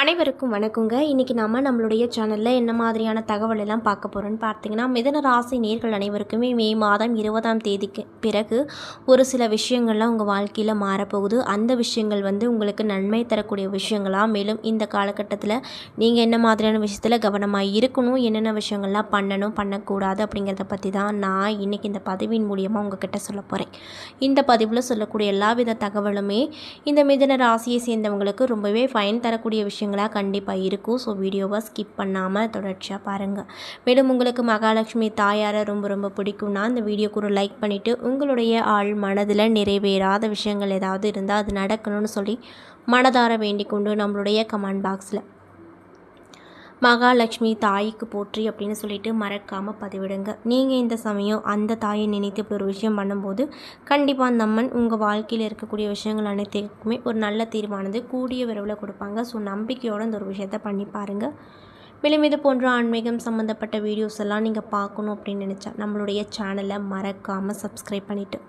அனைவருக்கும் வணக்கங்க. இன்றைக்கி நம்ம நம்மளுடைய சேனலில் என்ன மாதிரியான தகவல் எல்லாம் பார்க்க போகிறோன்னு பார்த்தீங்கன்னா மிதன ராசி நேர்கள் அனைவருக்குமே மே மாதம் இருபதாம் தேதிக்கு பிறகு ஒரு சில விஷயங்கள்லாம் உங்கள் வாழ்க்கையில் மாறப்போகுது. அந்த விஷயங்கள் வந்து உங்களுக்கு நன்மை தரக்கூடிய விஷயங்களாக மேலும் இந்த காலகட்டத்தில் நீங்கள் என்ன மாதிரியான விஷயத்தில் கவனமாக இருக்கணும்? என்னென்ன விஷயங்கள்லாம் பண்ணணும்? பண்ணக்கூடாது அப்படிங்கிறத பற்றி தான் நான் இன்றைக்கி இந்த பதிவின் மூலியமாக உங்ககிட்ட சொல்ல போகிறேன் இந்த பதிவில் சொல்லக்கூடிய எல்லா வித தகவலுமே இந்த மிதன ராசியை சேர்ந்தவங்களுக்கு ரொம்பவே பயன் தரக்கூடிய விஷயங்களாக கண்டிப்பாக இருக்கும். ஸோ வீடியோவை ஸ்கிப் பண்ணாமல் தொடர்ச்சியாக பாருங்கள் மேலும் உங்களுக்கு மகாலட்சுமி தாயாரை ரொம்ப ரொம்ப பிடிக்கும்னா இந்த வீடியோக்கு ஒரு லைக் பண்ணிவிட்டு உங்களுடைய ஆள் மனதில் நிறைவேறாத விஷயங்கள் ஏதாவது இருந்தால் அது நடக்கணும்னு சொல்லி மனதார வேண்டிக் கொண்டு நம்மளுடைய கமெண்ட் பாக்ஸில் மகாலட்சுமி தாய்க்கு போற்றி அப்படின்னு சொல்லிட்டு மறக்காமல் பதிவிடுங்க. நீங்கள் இந்த சமயம் அந்த தாயை நினைத்து இப்படி ஒரு விஷயம் பண்ணும்போது கண்டிப்பாக அந்த அம்மன் உங்கள் வாழ்க்கையில் இருக்கக்கூடிய விஷயங்கள் அனைத்துக்குமே ஒரு நல்ல தீர்வானது கூடிய விரைவில் கொடுப்பாங்க. ஸோ நம்பிக்கையோடு இந்த ஒரு விஷயத்த பண்ணி பாருங்கள் மேலும் இது போன்ற ஆன்மீகம் சம்மந்தப்பட்ட வீடியோஸ் எல்லாம் நீங்கள் பார்க்கணும் அப்படின்னு நினச்சா நம்மளுடைய சேனலை மறக்காமல் சப்ஸ்கிரைப் பண்ணிவிட்டு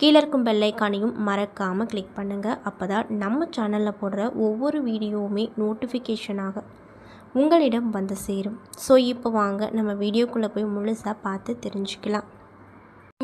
கீழே இருக்கும் பெல்லைக்கானையும் மறக்காமல் கிளிக் பண்ணுங்கள் அப்போ தான் நம்ம சேனலில் போடுற ஒவ்வொரு வீடியோவுமே நோட்டிஃபிகேஷனாக உங்களிடம் வந்து சேரும். ஸோ இப்போ வாங்க நம்ம வீடியோக்குள்ளே போய் முழுசாக பார்த்து தெரிஞ்சுக்கலாம்.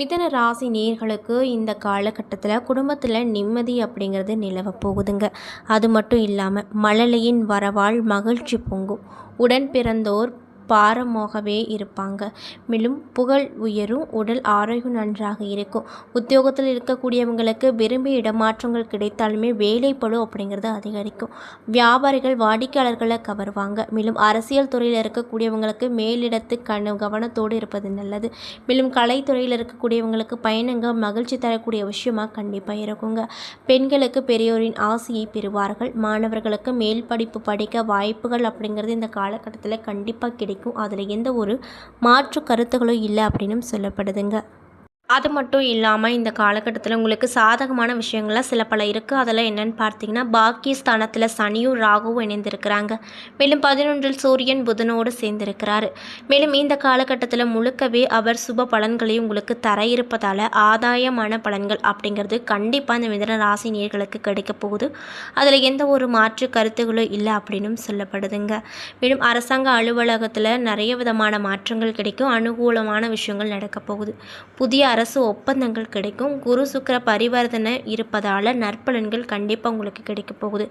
மிதன ராசி நேர்களுக்கு இந்த காலகட்டத்தில் குடும்பத்தில் நிம்மதி அப்படிங்கிறது நிலவ போகுதுங்க. அது மட்டும் இல்லாமல் மழலையின் வரவால் மகிழ்ச்சி பொங்கும். உடன் பிறந்தோர் பாரமாகவே இருப்பாங்க. மேலும் புகழ் உயரும் உடல் ஆரோக்கியம் நன்றாக இருக்கும். உத்தியோகத்தில் இருக்கக்கூடியவங்களுக்கு விரும்பிய இடமாற்றங்கள் கிடைத்தாலுமே வேலைப்படும் அப்படிங்கிறது அதிகரிக்கும். வியாபாரிகள் வாடிக்கையாளர்களை கவருவாங்க. மேலும் அரசியல் துறையில் இருக்கக்கூடியவங்களுக்கு மேலிடத்து கண் கவனத்தோடு இருப்பது நல்லது. மேலும் கலைத்துறையில் இருக்கக்கூடியவங்களுக்கு பயணங்கள் மகிழ்ச்சி தரக்கூடிய விஷயமாக கண்டிப்பாக இருக்குங்க. பெண்களுக்கு பெரியோரின் ஆசையை பெறுவார்கள். மாணவர்களுக்கு மேல் படிப்பு படிக்க வாய்ப்புகள் அப்படிங்கிறது இந்த காலகட்டத்தில் கண்டிப்பாக கிடைக்கும். அதில் எந்த ஒரு மாற்று கருத்துகளும் இல்லை அப்படின்னும் சொல்லப்படுதுங்க. அது மட்டும் இல்லாமல் இந்த காலகட்டத்தில் உங்களுக்கு சாதகமான விஷயங்கள்லாம் சில பல இருக்குது அதெல்லாம் என்னென்னு பார்த்தீங்கன்னா பாக்கியஸ்தானத்தில் சனியும் ராகுவும் இணைந்திருக்கிறாங்க. மேலும் பதினொன்றில் சூரியன் புதனோடு சேர்ந்திருக்கிறாரு. மேலும் இந்த காலகட்டத்தில் முழுக்கவே அவர் சுப பலன்களையும் உங்களுக்கு தர இருப்பதால் ஆதாயமான பலன்கள் அப்படிங்கிறது கண்டிப்பாக இந்த மிதன ராசி நேர்களுக்கு கிடைக்க போகுது. அதில் எந்த ஒரு மாற்று கருத்துகளும் இல்லை அப்படின்னும் சொல்லப்படுதுங்க. மேலும் அரசாங்க அலுவலகத்தில் நிறைய விதமான மாற்றங்கள் கிடைக்கும். அனுகூலமான விஷயங்கள் நடக்க போகுது. புதிய அரசு அரசு ஒப்பந்தங்கள் கிடைக்கும். குரு சுக்கிர பரிவர்த்தனை இருப்பதால் நற்பலன்கள் கண்டிப்பாக உங்களுக்கு கிடைக்க போகுது.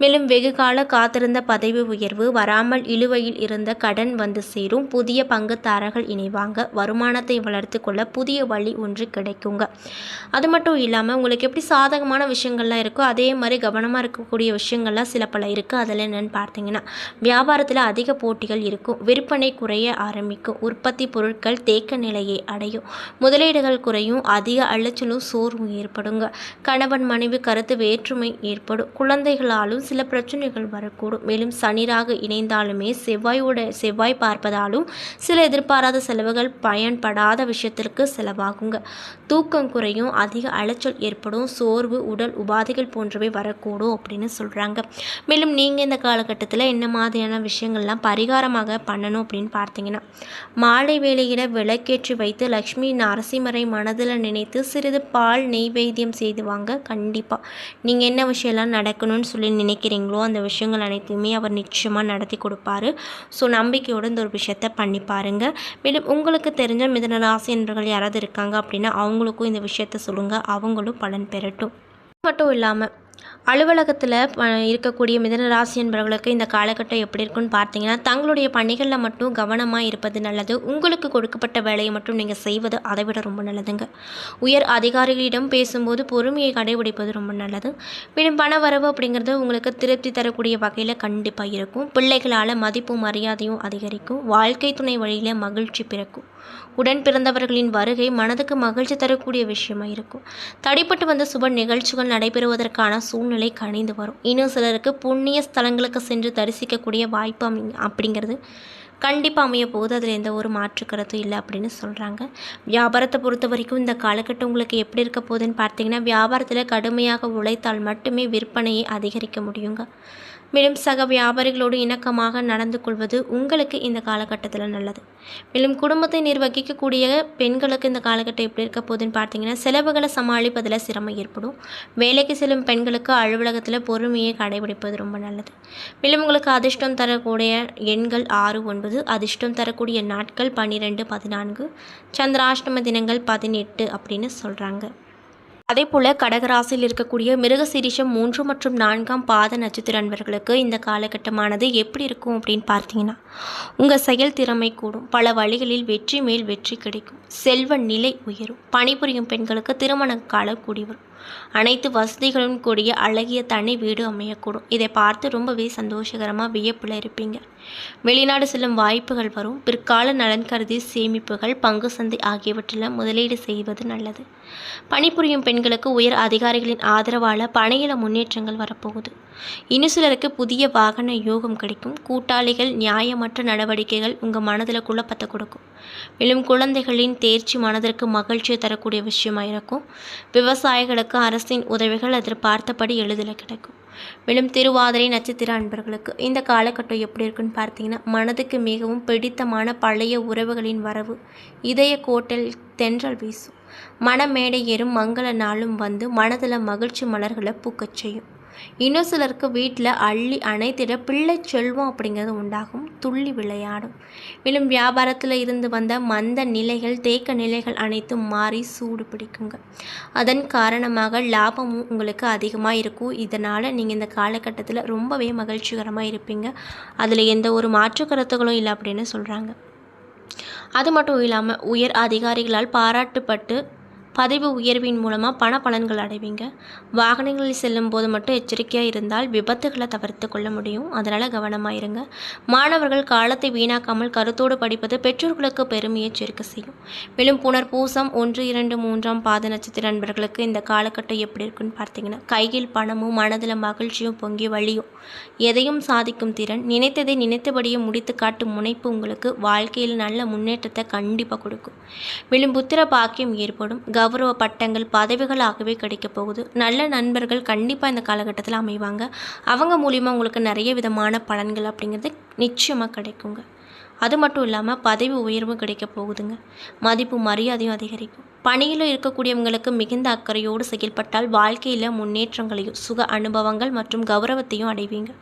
மேலும் வெகு கால காத்திருந்த பதவி உயர்வு வராமல் இழுவையில் இருந்த கடன் வந்து சேரும். புதிய பங்குதாரர்கள் இணைவாங்க. வருமானத்தை வளர்த்து கொள்ள புதிய வழி ஒன்று கிடைக்குங்க. அது மட்டும் இல்லாமல் உங்களுக்கு எப்படி சாதகமான விஷயங்கள்லாம் இருக்கோ அதே மாதிரி கவனமாக இருக்கக்கூடிய விஷயங்கள்லாம் சில பல இருக்குது அதில் என்னென்னு பார்த்தீங்கன்னா வியாபாரத்தில் அதிக போட்டிகள் இருக்கும். விற்பனை குறைய ஆரம்பிக்கும். உற்பத்தி பொருட்கள் தேக்க நிலையை அடையும். முதலீடுகள் குறையும் அதிக அலைச்சலும் சோர்வும் ஏற்படுங்க. கணவன் மனைவி கருத்து வேற்றுமை ஏற்படும். குழந்தைகளாலும் சில பிரச்சனைகள் வரக்கூடும். மேலும் சனிராக இணைந்தாலுமே செவ்வாயோட செவ்வாய் பார்ப்பதாலும் சில எதிர்பாராத செலவுகள் பயன்படாத விஷயத்திற்கு செலவாகுங்க. தூக்கம் குறையும் அதிக அலைச்சல் ஏற்படும் சோர்வு உடல் உபாதைகள் போன்றவை வரக்கூடும் அப்படின்னு சொல்கிறாங்க மேலும் நீங்கள் இந்த காலகட்டத்தில் என்ன மாதிரியான விஷயங்கள்லாம் பரிகாரமாக பண்ணணும் அப்படின்னு பார்த்தீங்கன்னா மாலை வேளையில விளக்கேற்றி வைத்து லக்ஷ்மி நரசிம்மரை மனதில் நினைத்து சிறிது பால் நெய்வேத்தியம் செய்து வாங்க கண்டிப்பாக நீங்கள் என்ன விஷயம்லாம் நடக்கணும்னு சொல்லி நினைக்கிறீங்களோ அந்த விஷயங்கள் அனைத்தையுமே அவர் நிச்சயமாக நடத்தி கொடுப்பாரு. ஸோ நம்பிக்கையோடு இந்த ஒரு விஷயத்தை பண்ணி பாருங்கள் மேலும் உங்களுக்கு தெரிஞ்ச மிதன ராசி யாராவது இருக்காங்க அப்படின்னா அவங்களுக்கும் இந்த விஷயத்த சொல்லுங்கள் அவங்களும் பலன் பெறட்டும். மட்டும் இல்லாமல் அலுவலகத்தில் இருக்கக்கூடிய மிதன ராசி என்பவர்களுக்கு இந்த காலகட்டம் எப்படி இருக்குன்னு பார்த்தீங்கன்னா தங்களுடைய பணிகளில் மட்டும் கவனமாக இருப்பது நல்லது. உங்களுக்கு கொடுக்கப்பட்ட வேலையை மட்டும் நீங்கள் செய்வது அதை விட ரொம்ப நல்லதுங்க. உயர் அதிகாரிகளிடம் பேசும்போது பொறுமையை கடைபிடிப்பது ரொம்ப நல்லது. மேலும் பண வரவு அப்படிங்கிறது உங்களுக்கு திருப்தி தரக்கூடிய வகையில் கண்டிப்பாக இருக்கும். பிள்ளைகளால் மதிப்பும் மரியாதையும் அதிகரிக்கும். வாழ்க்கை துணை வழியில் மகிழ்ச்சி பிறக்கும். உடன் பிறந்தவர்களின் வருகை மனதுக்கு மகிழ்ச்சி தரக்கூடிய விஷயமா இருக்கும். தடைப்பட்டு வந்த சுப நிகழ்ச்சிகள் நடைபெறுவதற்கான சூழ்நிலை கணிந்து வரும். இன்னும் சிலருக்கு புண்ணிய ஸ்தலங்களுக்கு சென்று தரிசிக்கக்கூடிய வாய்ப்பு அப்படிங்கிறது. கண்டிப்பாக அமைய போகுது. அதில் எந்த ஒரு மாற்று கருத்தும் இல்லை அப்படின்னு சொல்கிறாங்க வியாபாரத்தை பொறுத்த வரைக்கும் இந்த காலகட்டம் உங்களுக்கு எப்படி இருக்க போகுதுன்னு பார்த்தீங்கன்னா வியாபாரத்தில் கடுமையாக உழைத்தால் மட்டுமே விற்பனையை அதிகரிக்க முடியுங்க. மேலும் சக வியாபாரிகளோடு இணக்கமாக நடந்து கொள்வது உங்களுக்கு இந்த காலகட்டத்தில் நல்லது. மேலும் குடும்பத்தை நிர்வகிக்கக்கூடிய பெண்களுக்கு இந்த காலகட்டம் எப்படி இருக்க போகுதுன்னு பார்த்தீங்கன்னா செலவுகளை சமாளிப்பதில் சிரமம் ஏற்படும். வேலைக்கு செல்லும் பெண்களுக்கு அலுவலகத்தில் பொறுமையை கடைபிடிப்பது ரொம்ப நல்லது. மேலும் உங்களுக்கு அதிர்ஷ்டம் தரக்கூடிய எண்கள் ஆறு ஒன்பது அதிர்ஷ்டம் தரக்கூடிய நாட்கள் பன்னிரெண்டு பதினான்கு சந்திராஷ்டம தினங்கள் பதினெட்டு அப்படின்னு சொல்கிறாங்க அதே போல் கடகராசியில் இருக்கக்கூடிய மிருகசீரிஷம் மூன்று மற்றும் நான்காம் பாத நட்சத்திர அன்பர்களுக்கு இந்த காலகட்டமானது எப்படி இருக்கும் அப்படின்னு பார்த்தீங்கன்னா உங்கள் செயல் திறமை கூடும். பல வழிகளில் வெற்றி மேல் வெற்றி கிடைக்கும். செல்வ நிலை உயரும். பணிபுரியும் பெண்களுக்கு திருமண காலம் கூடி வரும். அனைத்து வசதிகளும் கூடிய அழகிய தனி வீடு அமையக்கூடும். இதை பார்த்து ரொம்பவே சந்தோஷகரமாக வியப்பில் இருப்பீங்க. வெளிநாடு செல்லும் வாய்ப்புகள் வரும். பிற்கால நலன் கருதி சேமிப்புகள் பங்கு சந்தை ஆகியவற்றில் முதலீடு செய்வது நல்லது. பணிபுரியும் பெண்களுக்கு உயர் அதிகாரிகளின் ஆதரவால் பணியில முன்னேற்றங்கள் வரப்போகுது. இனி சிலருக்கு புதிய வாகன யோகம் கிடைக்கும். கூட்டாளிகள் நியாயமற்ற நடவடிக்கைகள் உங்கள் மனதில் குழப்பத்தை கொடுக்கும். மேலும் குழந்தைகளின் தேர்ச்சி மனதிற்கு மகிழ்ச்சியை தரக்கூடிய விஷயமாக இருக்கும் விவசாயிகளுக்கு அரசின் உதவிகள் எதிர்பார்த்தபடி எளிதில் கிடைக்கும். மேலும் திருவாதிரை நட்சத்திர அன்பர்களுக்கு இந்த காலகட்டம் எப்படி இருக்குன்னு பார்த்தீங்கன்னா மனதுக்கு மிகவும் பிடித்தமான பழைய உறவுகளின் வரவு இதய கோட்டல் தென்றல் வீசும். மனமேடை ஏறும் மங்கள நாளும் வந்து மனதில் மகிழ்ச்சி மலர்களை பூக்கச் செய்யும். இன்னும் சிலருக்கு வீட்டில் அள்ளி அணைத்திட பிள்ளை செல்வம் அப்படிங்கிறது உண்டாகும் துள்ளி விளையாடும். மேலும் வியாபாரத்தில் இருந்து வந்த மந்த நிலைகள் தேக்க நிலைகள் அனைத்தும் மாறி சூடு பிடிக்குங்க. அதன் காரணமாக லாபமும் உங்களுக்கு அதிகமாக இருக்கும். இதனால் நீங்கள் இந்த காலகட்டத்தில் ரொம்பவே மகிழ்ச்சிகரமாக இருப்பீங்க. அதில் எந்த ஒரு மாற்று கருத்துகளும் இல்லை அப்படின்னு சொல்கிறாங்க. அது மட்டும் இல்லாமல் உயர் அதிகாரிகளால் பாராட்டுப்பட்டு பதவி உயர்வின் மூலமாக பண பலன்கள் அடைவீங்க. வாகனங்களில் செல்லும் போது மட்டும் எச்சரிக்கையாக இருந்தால் விபத்துகளை தவிர்த்து கொள்ள முடியும். அதனால் கவனமாக இருங்க. மாணவர்கள் காலத்தை வீணாக்காமல் கருத்தோடு படிப்பது பெற்றோர்களுக்கு பெருமையை சேர்க்க செய்யும். மேலும் புனர் பூசம் ஒன்று இரண்டு மூன்றாம் பாத நட்சத்திர நண்பர்களுக்கு இந்த காலகட்டம் எப்படி இருக்குன்னு பார்த்தீங்கன்னா கையில் பணமும் மனதில் மகிழ்ச்சியும் பொங்கி வழியும். எதையும் சாதிக்கும் திறன் நினைத்ததை நினைத்தபடியே முடித்து காட்டும் முனைப்பு உங்களுக்கு வாழ்க்கையில் நல்ல முன்னேற்றத்தை கண்டிப்பாக கொடுக்கும். மேலும் புத்திர பாக்கியம் ஏற்படும். கௌரவ பட்டங்கள் பதவிகளாகவே கிடைக்க போகுது. நல்ல நண்பர்கள் கண்டிப்பாக இந்த காலகட்டத்தில் அமைவாங்க. அவங்க மூலிமா உங்களுக்கு நிறைய விதமான பலன்கள் அப்படிங்கிறது நிச்சயமாக கிடைக்குங்க. அது மட்டும் இல்லாமல் பதவி உயர்வும் கிடைக்க போகுதுங்க. மதிப்பு மரியாதையும் அதிகரிக்கும். பணியில் இருக்கக்கூடியவங்களுக்கு மிகுந்த அக்கறையோடு செயல்பட்டால் வாழ்க்கையில் முன்னேற்றங்களையும் சுக அனுபவங்கள் மற்றும் கௌரவத்தையும் அடைவீங்க.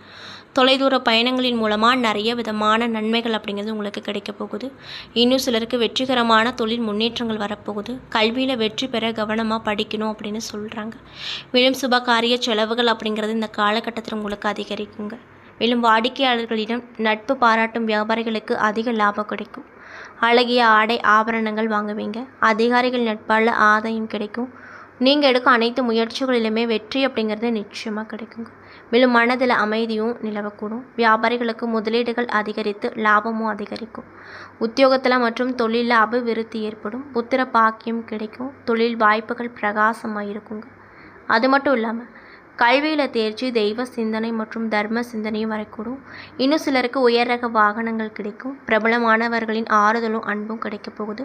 தொலைதூர பயணங்களின் மூலமாக நிறைய விதமான நன்மைகள் அப்படிங்கிறது உங்களுக்கு கிடைக்க போகுது. இன்னும் சிலருக்கு வெற்றிகரமான தொழில் முன்னேற்றங்கள் வரப்போகுது. கல்வியில் வெற்றி பெற கவனமாக படிக்கணும் அப்படின்னு சொல்கிறாங்க மேலும் சுபகாரிய செலவுகள் அப்படிங்கிறது இந்த காலகட்டத்தில் உங்களுக்கு அதிகரிக்குங்க. மேலும் வாடிக்கையாளர்களிடம் நட்பு பாராட்டும் வியாபாரிகளுக்கு அதிக லாபம் கிடைக்கும். அழகிய ஆடை ஆபரணங்கள் வாங்குவீங்க. அதிகாரிகள் நட்பால் ஆதாயம் கிடைக்கும். நீங்கள் எடுக்கும் அனைத்து முயற்சிகளிலுமே வெற்றி அப்படிங்கிறது நிச்சயமாக கிடைக்குங்க. மேலும் மனதில் அமைதியும் நிலவக்கூடும். வியாபாரிகளுக்கு முதலீடுகள் அதிகரித்து லாபமும் அதிகரிக்கும். உத்தியோகத்தில் மற்றும் தொழிலில் அபிவிருத்தி ஏற்படும். புத்திர பாக்கியம் கிடைக்கும். தொழில் வாய்ப்புகள் பிரகாசமாக இருக்குங்க அது மட்டும் இல்லாமல் கல்வியில் தேர்ச்சி தெய்வ சிந்தனை மற்றும் தர்ம சிந்தனையும் வரக்கூடும் இன்னும் சிலருக்கு உயர் ரக வாகனங்கள் கிடைக்கும். பிரபலமானவர்களின் ஆறுதலும் அன்பும் கிடைக்க போகுது.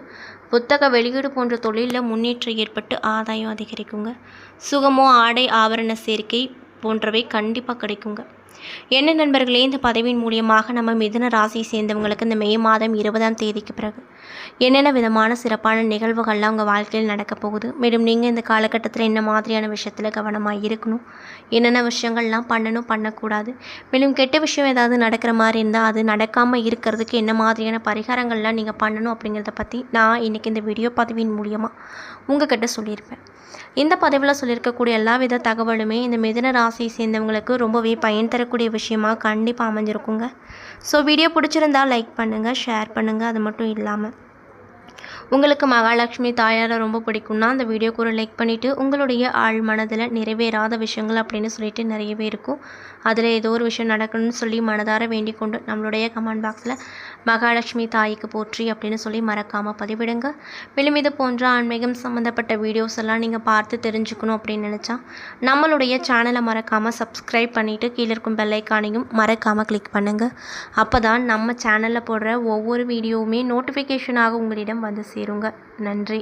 புத்தக வெளியீடு போன்ற தொழிலில் முன்னேற்றம் ஏற்பட்டு ஆதாயம் அதிகரிக்குங்க. சுகமோ ஆடை ஆபரண சேர்க்கை போன்றவை கண்டிப்பாக கிடைக்குங்க. என்ன நண்பர்களே இந்த பதவியின் மூலியமாக நம்ம மிதுன ராசியை சேர்ந்தவங்களுக்கு இந்த மே மாதம் இருபதாம் தேதிக்கு பிறகு என்னென்ன விதமான சிறப்பான நிகழ்வுகள்லாம் உங்கள் வாழ்க்கையில் நடக்க போகுது? மேலும் நீங்கள் இந்த காலகட்டத்தில் என்ன மாதிரியான விஷயத்தில் கவனமாக இருக்கணும்? என்னென்ன விஷயங்கள்லாம் பண்ணணும் பண்ணக்கூடாது? மேலும் கெட்ட விஷயம் ஏதாவது நடக்கிற மாதிரி இருந்தால் அது நடக்காமல் இருக்கிறதுக்கு என்ன மாதிரியான பரிகாரங்கள்லாம் நீங்கள் பண்ணணும் அப்படிங்கிறத பற்றி நான் இன்றைக்கி இந்த வீடியோ பதிவின் மூலியமாக உங்ககிட்ட சொல்லியிருப்பேன். இந்த பதிவில் சொல்லியிருக்கக்கூடிய எல்லா வித தகவலுமே இந்த மிதன ராசியை சேர்ந்தவங்களுக்கு ரொம்பவே பயன் தரக்கூடிய விஷயமாக கண்டிப்பாக அமைஞ்சிருக்குங்க. ஸோ வீடியோ பிடிச்சிருந்தா லைக் பண்ணுங்கள் ஷேர் பண்ணுங்கள் அது மட்டும் இல்லாமல் உங்களுக்கு மகாலட்சுமி தாயாரை ரொம்ப பிடிக்கும்னா அந்த வீடியோக்கு ஒரு லைக் பண்ணிவிட்டு உங்களுடைய ஆழ் மனதில் நிறைவேறாத விஷயங்கள் அப்படின்னு சொல்லிட்டு நிறையவே இருக்கும். அதில் ஏதோ ஒரு விஷயம் நடக்கணும்னு சொல்லி மனதார வேண்டிக் கொண்டு நம்மளுடைய கமெண்ட் பாக்ஸில் மகாலட்சுமி தாய்க்கு போற்றி அப்படின்னு சொல்லி மறக்காமல் பதிவிடுங்க. மேலும் இது போன்ற ஆன்மீகம் சம்மந்தப்பட்ட வீடியோஸ் எல்லாம் நீங்கள் பார்த்து தெரிஞ்சுக்கணும் அப்படின்னு நினச்சா நம்மளுடைய சேனலை மறக்காமல் சப்ஸ்கிரைப் பண்ணிவிட்டு கீழே இருக்கும் பெல்லைக்கானையும் மறக்காமல் கிளிக் பண்ணுங்கள் அப்போ தான் நம்ம சேனலில் போடுற ஒவ்வொரு வீடியோவுமே நோட்டிஃபிகேஷனாக உங்களிடம் வந்து சேருங்க. நன்றி.